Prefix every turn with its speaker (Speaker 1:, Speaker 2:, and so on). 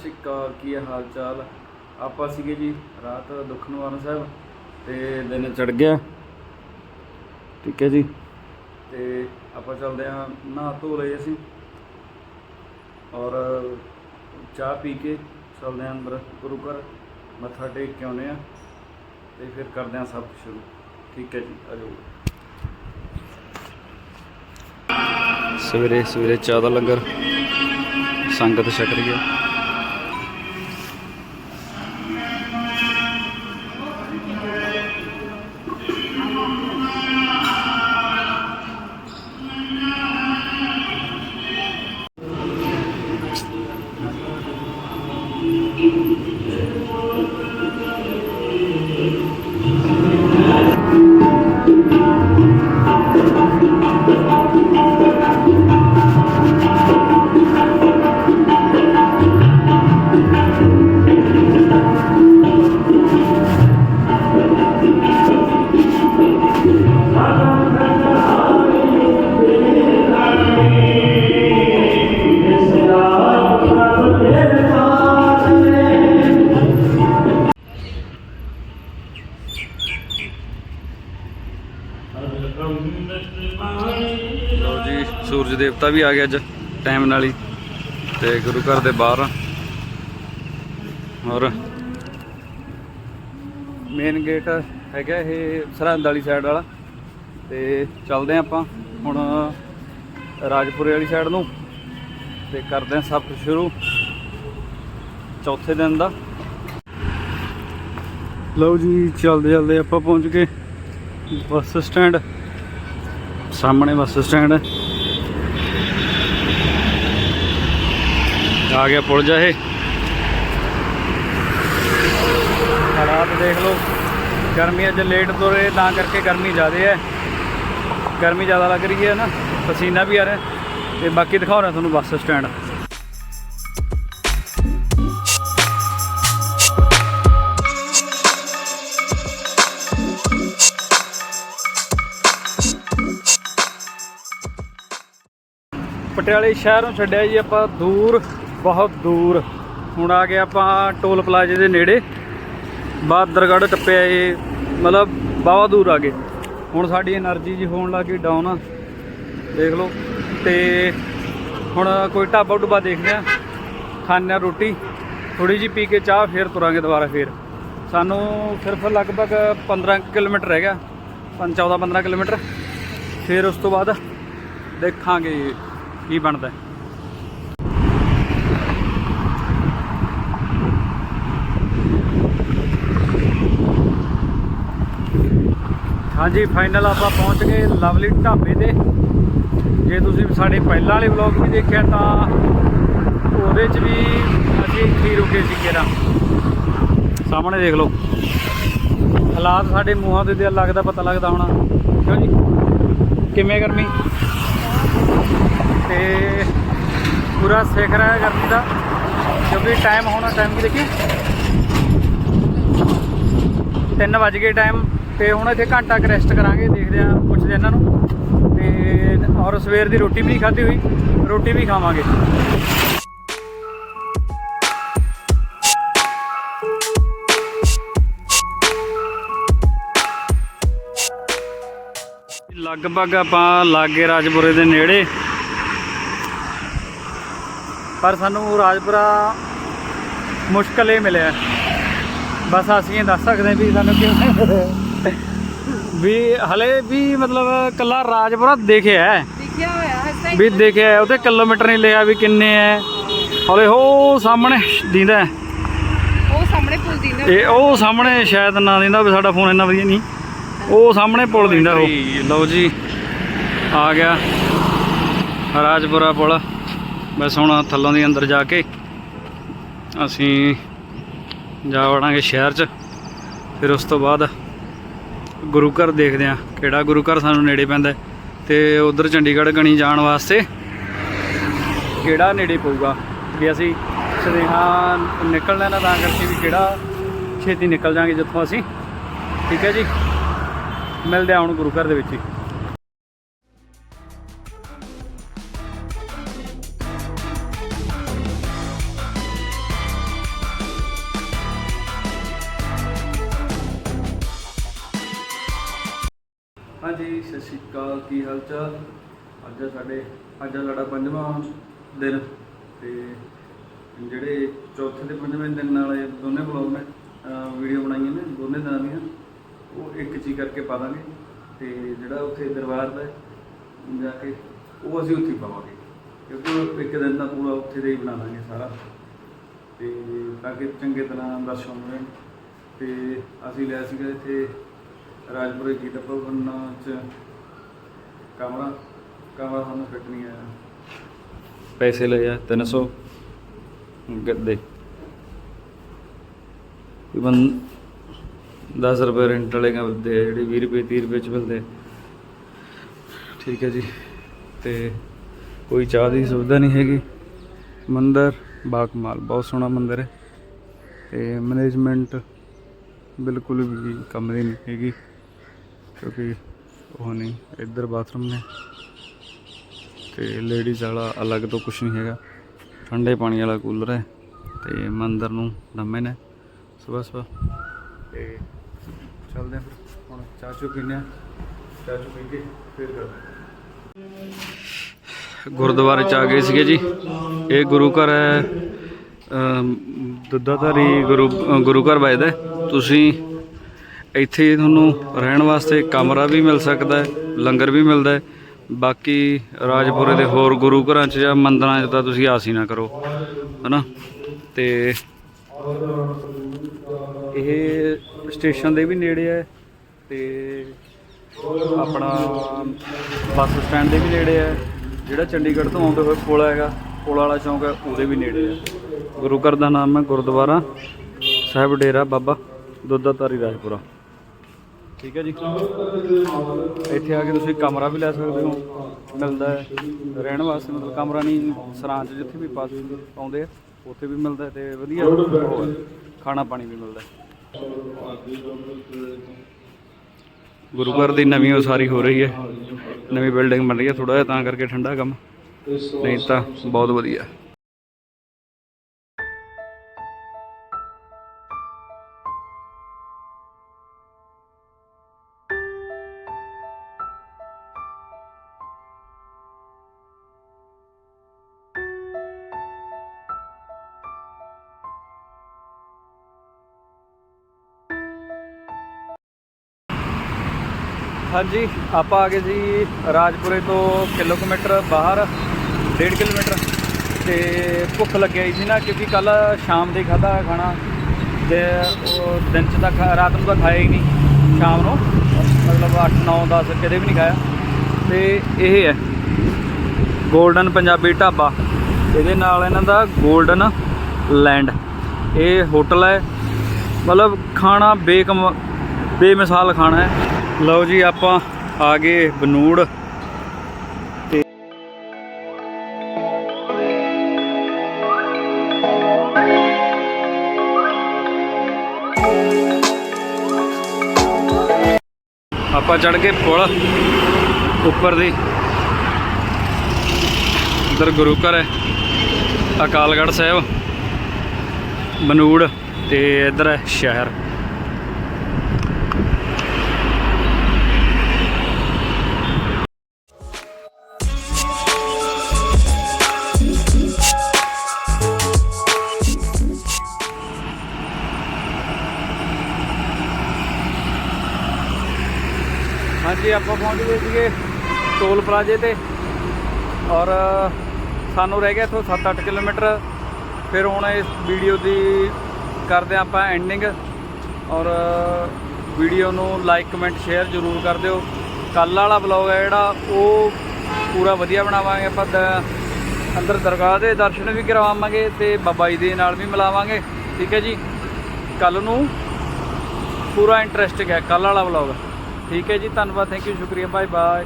Speaker 1: ਸ਼੍ਰੀ ਅਕਾਲ ਕੀ ਹੈ ਹਾਲ ਚਾਲ ਆਪਾਂ ਸੀਗੇ ਜੀ ਰਾਤ ਦੁੱਖ ਨਿਵਾਰਨ ਸਾਹਿਬ ਤੇ ਦਿਨ ਚੜ ਗਿਆ। ਠੀਕ ਹੈ ਜੀ। ਤੇ ਆਪਾਂ ਚੱਲਦੇ ਹਾਂ, ਨਹਾ ਧੋ ਲਏ ਅਸੀਂ। ਔਰ ਚਾਹ ਪੀ ਕੇ ਚੱਲਦੇ ਹਾਂ ਅੰਦਰ ਗੁਰੂ ਘਰ। ਮੱਥਾ ਟੇਕ ਕੇ ਆਉਂਦੇ ਹਾਂ ਤੇ ਫਿਰ ਕਰਦੇ ਹਾਂ ਸਭ ਕੁਛ ਸ਼ੁਰੂ। ਠੀਕ ਹੈ ਜੀ ਆਜੋ ਸਵੇਰੇ ਸਵੇਰੇ ਚਾਹ ਦਾ ਲੰਗਰ, ਸੰਗਤ ਛਕ ਰਹੀ ਹੈ। ਦੇਵਤਾ ਵੀ ਆ ਗਿਆ ਅੱਜ ਟਾਈਮ ਨਾਲ ਹੀ। ਤੇ ਗੁਰੂ ਘਰ ਦੇ ਬਾਹਰ। ਆ। ਔਰ ਮੇਨ ਗੇਟ ਹੈਗਾ ਇਹ ਸਰਹੰਦ ਵਾਲੀ ਸਾਈਡ ਵਾਲਾ। ਤੇ ਚੱਲਦੇ ਹਾਂ ਆਪਾਂ ਹੁਣ ਰਾਜਪੁਰੇ ਵਾਲੀ ਸਾਈਡ ਨੂੰ। ਤੇ ਕਰਦੇ ਹਾਂ ਸਫ਼ਰ ਸ਼ੁਰੂ। ਚੌਥੇ ਦਿਨ ਦਾ। ਲਓ ਜੀ, ਚੱਲਦੇ ਚੱਲਦੇ ਆਪਾਂ ਪਹੁੰਚ ਗਏ। ਬੱਸ ਸਟੈਂਡ ਸਾਹਮਣੇ ਬੱਸ ਸਟੈਂਡ ਹੈ ਆ ਗਿਆ ਪੁਲ ਜਾ ਇਹ। ਹਾਲਾਤ ਦੇਖ ਲਓ। ਗਰਮੀ 'ਚ ਲੇਟ ਤੁਰੇ ਤਾਂ ਕਰਕੇ ਗਰਮੀ ਜ਼ਿਆਦਾ ਹੈ। ਗਰਮੀ ਜ਼ਿਆਦਾ ਲੱਗ ਰਹੀ ਹੈ ਨਾ। ਪਸੀਨਾ ਵੀ ਆ ਰਿਹਾ ਤੇ ਬਾਕੀ ਦਿਖਾਉ ਰਿਹਾ ਤੁਹਾਨੂੰ ਬੱਸ ਸਟੈਂਡ। ਪਟਿਆਲੇ ਸ਼ਹਿਰ ਨੂੰ ਛੱਡਿਆ ਜੀ ਆਪਾਂ ਦੂਰ, ਬਹੁਤ ਦੂਰ। ਹੁਣ ਆ ਗਏ ਆਪਾਂ ਟੋਲ ਪਲਾਜ਼ੇ ਦੇ ਨੇੜੇ। ਬਾਦਰਗੜ੍ਹ ਟੱਪਿਆ ਇਹ, ਮਤਲਬ ਬਹੁਤ ਦੂਰ ਆ ਗਏ। ਹੁਣ ਸਾਡੀ એનર્ਜੀ ਜੀ ਹੋਣ ਲੱਗੀ ਡਾਊਨ ਆ। ਦੇਖ ਲਓ। ਤੇ ਹੁਣ ਕੋਈ ਢਾਬਾ ਢੁਬਾ ਦੇਖਦੇ ਆ। ਖਾਣੇ ਆ ਰੋਟੀ। ਥੋੜੀ ਜੀ ਪੀ ਕੇ ਚਾਹ, ਫੇਰ ਤੁਰਾਂਗੇ ਦੁਬਾਰਾ ਫੇਰ। ਸਾਨੂੰ ਸਿਰਫ ਲਗਭਗ 15 ਕਿਲੋਮੀਟਰ ਰਹਿ ਗਿਆ। 14 15 ਕਿਲੋਮੀਟਰ। ਫਿਰ ਉਸ ਤੋਂ ਬਾਅਦ ਦੇਖਾਂਗੇ। ਕੀ ਬਣਦਾ? ਹਾਂਜੀ ਫਾਈਨਲ ਆਪਾਂ ਪਹੁੰਚ ਗਏ ਲਵਲੀ ਢਾਬੇ ਤੇ। ਜੇ ਤੁਸੀਂ ਸਾਡੇ ਪਹਿਲਾਂ ਵਾਲੇ ਵਲੌਗ ਵੀ ਦੇਖਿਆ ਤਾਂ ਉਹਦੇ 'ਚ ਵੀ ਅਸੀਂ ਇੱਥੇ ਰੁਕੇ ਸੀ ਕਿਰਾ ਸਾਹਮਣੇ ਦੇਖ ਲਓ। ਹਾਲਾਤ ਸਾਡੇ ਮੂੰਹਾਂ ਤੇ ਦਿਲ ਲੱਗਦਾ ਪਤਾ ਲੱਗਦਾ ਹੋਣਾ। ਕਿਉਂ ਜੀ? ਕਿਵੇਂ ਗਰਮੀ? ਤੇ ਪੂਰਾ ਸਿੱਖ ਰਿਹਾ ਹੈ ਗਰਮੀ ਦਾ, ਕਿਉਂਕਿ ਟਾਈਮ ਹੋਣਾ ਟਾਈਮ ਕੀ ਦੇਖੀ? 3 ਵਜ ਗਏ ਟਾਈਮ ਤੇ ਹੁਣ ਇੱਥੇ ਘੰਟਾ ਕੁ ਰੈਸਟ ਕਰਾਂਗੇ, ਦੇਖਦੇ ਆ ਪੁੱਛਦੇ ਇਹਨਾਂ ਨੂੰ। ਤੇ ਔਰ ਸਵੇਰ ਦੀ ਰੋਟੀ ਵੀ ਨਹੀਂ ਖਾਧੀ ਹੋਈ, ਰੋਟੀ ਵੀ ਖਾਵਾਂਗੇ। ਲਗਭਗ ਆਪਾਂ ਲਾਗੇ ਰਾਜਪੁਰੇ ਦੇ ਨੇੜੇ। ਪਰ ਸਾਨੂੰ ਰਾਜਪੁਰਾ ਮੁਸ਼ਕਲ ਇਹ ਮਿਲਿਆ। ਬਸ ਅਸੀਂ ਇਹ ਦੱਸ ਸਕਦੇ ਹਾਂ ਵੀ ਸਾਨੂੰ ਕਿਉਂ ਵੀ ਹਲੇ ਵੀ ਮਤਲਬ ਕੱਲਾ ਰਾਜਪੁਰਾ ਦੇਖਿਆ ਹੈ।
Speaker 2: ਲਿਖਿਆ ਹੋਇਆ ਹੈ
Speaker 1: ਵੀ ਦੇਖਿਆ ਹੈ, ਉਹਤੇ ਕਿਲੋਮੀਟਰ ਨਹੀਂ ਲਿਆ ਵੀ ਕਿੰਨੇ ਹੈ। ਹਲੇ ਉਹ ਸਾਹਮਣੇ ਦਿੰਦਾ ਹੈ।
Speaker 2: ਉਹ ਸਾਹਮਣੇ ਪੁੱਲ ਦੀ ਨਾ
Speaker 1: ਇਹ ਉਹ ਸਾਹਮਣੇ ਸ਼ਾਇਦ ਨਾ ਦਿੰਦਾ ਵੀ ਸਾਡਾ ਫੋਨ ਇੰਨਾ ਵਧੀਆ ਨਹੀਂ। ਉਹ ਸਾਹਮਣੇ ਪੁਲ ਦਿੰਦਾ ਉਹ। ਲਓ ਜੀ, ਆ ਗਿਆ ਰਾਜਪੁਰਾ ਪੁਲ। ਬਸ ਹੁਣ ਥੱਲੋਂ ਦੀ ਅੰਦਰ ਜਾ ਕੇ ਅਸੀਂ ਜਾ ਵੜਾਂਗੇ ਸ਼ਹਿਰ 'ਚ। ਫਿਰ ਉਸ ਤੋਂ ਬਾਅਦ ਗੁਰੂ ਘਰ ਦੇਖਦੇ ਆ ਕਿਹੜਾ ਗੁਰੂ ਘਰ ਸਾਨੂੰ ਨੇੜੇ ਪੈਂਦਾ ਹੈ। ਤੇ ਉਧਰ ਚੰਡੀਗੜ੍ਹ ਗਣੀ ਜਾਣ ਵਾਸਤੇ ਕਿਹੜਾ ਨੇੜੇ ਪਊਗਾ। ਵੀ ਅਸੀਂ ਸੁਨੇਹਾ ਨਿਕਲਣਾ ਨਾ ਤਾਂ ਕਰਕੇ ਵੀ ਕਿਹੜਾ ਛੇਤੀ ਨਿਕਲ ਜਾਾਂਗੇ ਜਿੱਥੋਂ ਅਸੀਂ। ਠੀਕ ਹੈ ਜੀ। ਮਿਲਦੇ ਆਉਣ ਗੁਰੂ ਘਰ ਦੇ ਵਿੱਚ ਹੀ। ਹਾਂਜੀ, ਸਤਿ ਸ਼੍ਰੀ ਅਕਾਲ, ਕੀ ਹਾਲ ਚਾਲ ਅੱਜ ਸਾਡੇ, ਅੱਜ ਸਾਡਾ ਪੰਜਵਾਂ ਦਿਨ ਤੇ ਜਿਹੜੇ ਚੌਥੇ ਤੇ ਪੰਜਵੇਂ ਦਿਨ ਨਾਲ ਇਹ ਦੋਨੇ ਬਲੌਗ ਨੇ ਵੀਡੀਓ ਬਣਾਈਆਂ ਨੇ, ਦੋਨੇ ਦਿਨਾਂ ਦੀਆਂ। ਉਹ ਇੱਕ ਚੀ ਕਰਕੇ ਪਾ ਦਾਂਗੇ ਤੇ ਜਿਹੜਾ ਉੱਥੇ ਦਰਬਾਰ ਦਾ ਹੈ, ਜਾ ਕੇ ਉਹ ਅਸੀਂ ਉੱਥੇ ਹੀ ਪਾਵਾਂਗੇ। ਕਿਉਂਕਿ ਉਹ ਇੱਕ ਦਿਨ ਦਾ ਪੂਰਾ ਉੱਥੇ ਦਾ ਹੀ ਬਣਾ ਲਾਂਗੇ ਸਾਰਾ। ਤੇ ਤਾਂ ਕਿ ਚੰਗੇ ਤਰ੍ਹਾਂ ਦਰਸ਼ਨ ਹੋਣ ਤੇ ਅਸੀਂ ਲਿਆ ਸੀਗਾ ਇੱਥੇ ਰਾਜਪੁਰੇ ਗੀਤਾ ਭਵਨ ਚ ਕਮਰਾ। ਕਮਰਾ ਸਾਨੂੰ ਫਿੱਟ ਨਹੀਂ ਆਇਆ ਪੈਸੇ ਲਏ ਆ 300 ਗੱਦੇ ਤਕਰੀਬਨ 10 ਰੁਪਏ ਰੈਂਟ ਵਾਲੇ ਕਾ ਮਿਲਦੇ ਆ, ਜਿਹੜੇ 20 ਰੁਪਏ 30 ਰੁਪਏ ਚ ਮਿਲਦੇ ਠੀਕ ਹੈ ਜੀ। ਤੇ ਕੋਈ ਚਾਹ ਦੀ ਸੁਵਿਧਾ ਨਹੀਂ ਹੈਗੀ। ਮੰਦਰ ਬਾਗਮਾਲ ਬਹੁਤ ਸੋਹਣਾ ਮੰਦਰ ਹੈ। ਤੇ ਮੈਨੇਜਮੈਂਟ ਬਿਲਕੁਲ ਵੀ ਕੰਮ ਦੀ ਨਹੀਂ ਹੈਗੀ, ਕਿਉਂਕਿ ਉਹ ਨਹੀਂ, ਇੱਧਰ ਬਾਥਰੂਮ ਨੇ। ਤੇ ਲੇਡੀਜ਼ ਵਾਲਾ ਅਲੱਗ ਤੋਂ ਕੁਝ ਨਹੀਂ ਹੈਗਾ। ਠੰਡੇ ਪਾਣੀ ਵਾਲਾ ਕੂਲਰ ਹੈ। ਤੇ ਮੰਦਰ ਨੂੰ ਦਮੇ ਨੇ ਸਵੇਰ ਸਵੇਰ ਤੇ ਚੱਲਦੇ ਹਾਂ ਫਿਰ। ਹੁਣ ਚਾਹ ਚੁ ਪੀਂਦੇ ਹਾਂ। ਚਾਹ ਚੁ ਪੀ ਕੇ ਫਿਰ ਕਰਦੇ ਗੁਰਦੁਆਰੇ ਚ ਆ ਗਏ ਸੀਗੇ ਜੀ। ਇਹ ਗੁਰੂ ਘਰ ਹੈ। ਅਮ, ਦੁੱਧਾਧਾਰੀ ਗੁਰੂ ਗੁਰੂ ਘਰ ਵਜਦਾ ਤੁਸੀਂ ਇੱਥੇ ਤੁਹਾਨੂੰ ਰਹਿਣ ਵਾਸਤੇ ਕਮਰਾ ਵੀ ਮਿਲ ਸਕਦਾ ਹੈ ਲੰਗਰ ਵੀ ਮਿਲਦਾ ਹੈ। ਬਾਕੀ ਰਾਜਪੁਰੇ ਦੇ ਹੋਰ ਗੁਰੂ ਘਰਾਂ 'ਚ ਜਾਂ ਮੰਦਰਾਂ 'ਚ ਤਾਂ ਤੁਸੀਂ ਆਸ ਹੀ ਨਾ ਕਰੋ ਹਨਾ? ਤੇ ਇਹ ਸਟੇਸ਼ਨ ਦੇ ਵੀ ਨੇੜੇ ਹੈ ਤੇ ਆਪਣਾ ਬੱਸ ਸਟੈਂਡ ਦੇ ਵੀ ਨੇੜੇ ਹੈ। ਜਿਹੜਾ ਚੰਡੀਗੜ੍ਹ ਤੋਂ ਆਉਂਦੇ ਹੋਏ ਪੁਲ ਹੈਗਾ, ਪੁਲ ਵਾਲਾ ਚੌਂਕ ਹੈ, ਉਹਦੇ ਵੀ ਨੇੜੇ ਹੈ। ਗੁਰੂ ਘਰ ਦਾ ਨਾਮ ਹੈ ਗੁਰਦੁਆਰਾ ਸਾਹਿਬ ਡੇਰਾ ਬਾਬਾ ਦੁੱਧਾਧਾਰੀ ਰਾਜਪੁਰਾ। ਠੀਕ ਹੈ ਜੀ। ਇੱਥੇ ਆ ਕੇ ਤੁਸੀਂ ਕਮਰਾ ਵੀ ਲੈ ਸਕਦੇ ਹੋ। ਮਿਲਦਾ ਹੈ। ਰਹਿਣ ਵਾਸਤੇ ਮਤਲਬ ਕਮਰਾ ਨਹੀਂ ਸਰਾਂ 'ਚ ਜਿੱਥੇ ਵੀ ਪਾਸ ਪਾਉਂਦੇ ਆ, ਉੱਥੇ ਵੀ ਮਿਲਦਾ ਹੈ ਤੇ ਵਧੀਆ। ਖਾਣਾ ਪਾਣੀ ਵੀ ਮਿਲਦਾ ਗੁਰੂ ਘਰ ਦੀ ਨਵੀਂ ਉਸਾਰੀ ਹੋ ਰਹੀ ਹੈ। ਨਵੀਂ ਬਿਲਡਿੰਗ ਬਣ ਰਹੀ ਹੈ। ਥੋੜਾ ਜਿਹਾ ਤਾਂ ਕਰਕੇ ਠੰਡਾ ਕੰਮ। ਨਹੀਂ ਤਾਂ ਬਹੁਤ ਵਧੀਆ। ਹਾਂਜੀ, ਆਪਾਂ ਆ ਗਏ ਸੀ ਰਾਜਪੁਰੇ ਤੋਂ ਕਿਲੋਮੀਟਰ ਬਾਹਰ 1.5 ਕਿਲੋਮੀਟਰ। ਤੇ ਭੁੱਖ ਲੱਗਿਆ ਸੀ ਨਾ, ਕਿਉਂਕਿ ਕੱਲ ਸ਼ਾਮ ਦੇ ਖਾਦਾ ਖਾਣਾ ਤੇ ਉਹ ਦਿਨ ਚ ਤਾਂ ਖਾ- ਰਾਤ ਨੂੰ ਤਾਂ ਖਾਇਆ ਹੀ ਨਹੀਂ, ਸ਼ਾਮ ਨੂੰ। ਮਤਲਬ 8 9 10 ਕਦੇ ਵੀ ਨਹੀਂ ਖਾਇਆ। ਤੇ ਇਹ ਹੈ 골ਡਨ ਪੰਜਾਬੀ ਢਾਬਾ। ਇਹਦੇ ਨਾਲ ਇਹਨਾਂ ਦਾ 골ਡਨ ਲੈਂਡ। ਇਹ ਹੋਟਲ ਹੈ। ਮਤਲਬ ਖਾਣਾ ਬੇਕਮ, ਬੇਮਿਸਾਲ ਖਾਣਾ ਹੈ। ਲਓ ਜੀ, ਆਪਾਂ ਆ ਗਏ ਬਨੂੜ। ਤੇ ਆਪਾਂ ਚੜ ਕੇ ਪੁਲ ਉੱਪਰ ਦੀ। ਇੱਧਰ ਗੁਰੂ ਘਰ ਹੈ, ਅਕਾਲਗੜ੍ਹ ਸਾਹਿਬ, ਬਨੂੜ ਤੇ ਇੱਧਰ ਹੈ ਸ਼ਹਿਰ। ਹਾਂਜੀ ਆਪਾਂ ਪਹੁੰਚ ਗਏ ਸੀਗੇ ਟੋਲ ਪਲਾਜ਼ੇ ਤੇ ਔਰ ਸਾਨੂੰ ਰਹਿ ਗਿਆ ਇੱਥੋਂ 7-8 ਕਿਲੋਮੀਟਰ। ਫਿਰ ਹੁਣ ਇਸ ਵੀਡੀਓ ਦੀ ਕਰਦੇ ਹਾਂ ਆਪਾਂ ਐਂਡਿੰਗ ਔਰ ਵੀਡੀਓ ਨੂੰ ਲਾਈਕ ਕਮੈਂਟ ਸ਼ੇਅਰ ਜ਼ਰੂਰ ਕਰ ਦਿਓ। ਕੱਲ ਵਾਲਾ ਬਲੌਗ ਹੈ ਜਿਹੜਾ, ਉਹ ਪੂਰਾ ਵਧੀਆ ਬਣਾਵਾਂਗੇ ਆਪਾਂ। ਦ- ਅੰਦਰ ਦਰਗਾਹ ਦੇ ਦਰਸ਼ਨ ਵੀ ਕਰਵਾਵਾਂਗੇ ਤੇ ਬਾਬਾ ਜੀ ਦੇ ਨਾਲ ਵੀ ਮਿਲਾਵਾਂਗੇ। ਠੀਕ ਹੈ ਜੀ? ਕੱਲ ਨੂੰ ਪੂਰਾ ਇੰਟਰਸਟਿੰਗ ਹੈ ਕੱਲ ਵਾਲਾ ਵਲੌਗ ਠੀਕ ਹੈ ਜੀ ਧੰਨਵਾਦ ਥੈਂਕ ਯੂ ਸ਼ੁਕਰੀਆ ਬਾਏ ਬਾਏ